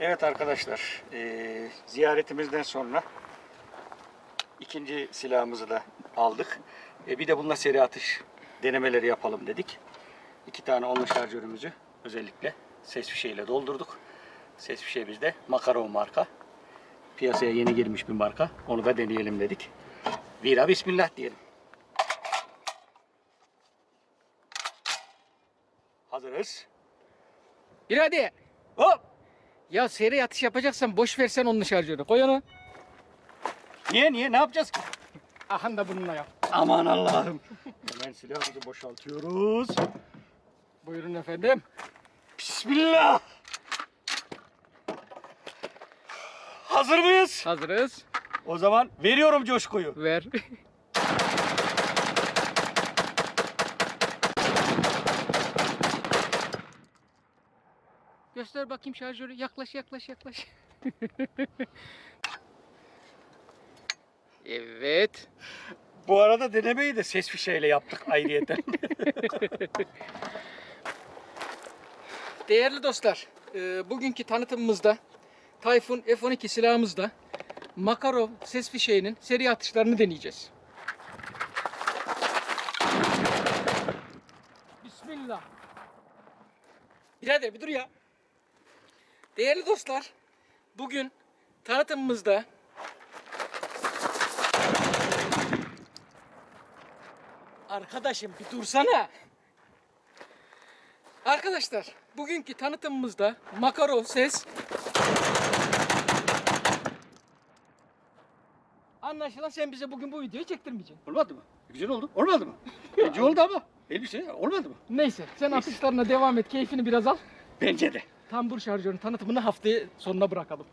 Evet arkadaşlar, eee, ziyaretimizden sonra ikinci silahımızı da aldık. E, bir de bununla seri atış denemeleri yapalım dedik. İki tane onlu şarjörümüzü özellikle ses fişeğiyle doldurduk. Ses fişeğimiz de Makarov marka. Piyasaya yeni girmiş bir marka. Onu da deneyelim dedik. Vira bismillah diyelim. Hazırız. Bir hadi. Hop! Ya seri atış yapacaksan boş versen onun şarjörü. Koy onu. Niye niye ne yapacağız ki? Ahan da bununla yap. Aman Allah'ım. Hemen silahımızı boşaltıyoruz. Buyurun efendim. Bismillah. Hazır mıyız? Hazırız. O zaman veriyorum coşkuyu. Ver. Göster bakayım şarjörü. Yaklaş yaklaş yaklaş. evet. Bu arada denemeyi de ses fişeğiyle yaptık ayrıyeten. Değerli dostlar, e, bugünkü tanıtımımızda Tayfun F12 silahımızda Makarov ses fişeğinin seri atışlarını deneyeceğiz. Bismillah. Birader bir dur ya. Değerli dostlar, bugün tanıtımımızda Arkadaşım bir dursana. Arkadaşlar bugünkü tanıtımımızda Makarov ses Anlaşılan sen bize bugün bu videoyu çektirmeyeceksin. Olmadı mı? Güzel oldu. Olmadı mı? Bence oldu ama. Elbise olmadı mı? Neyse sen atışlarına devam et keyfini biraz al. Bence de. Tambur şarjörün tanıtımını haftaya sonuna bırakalım.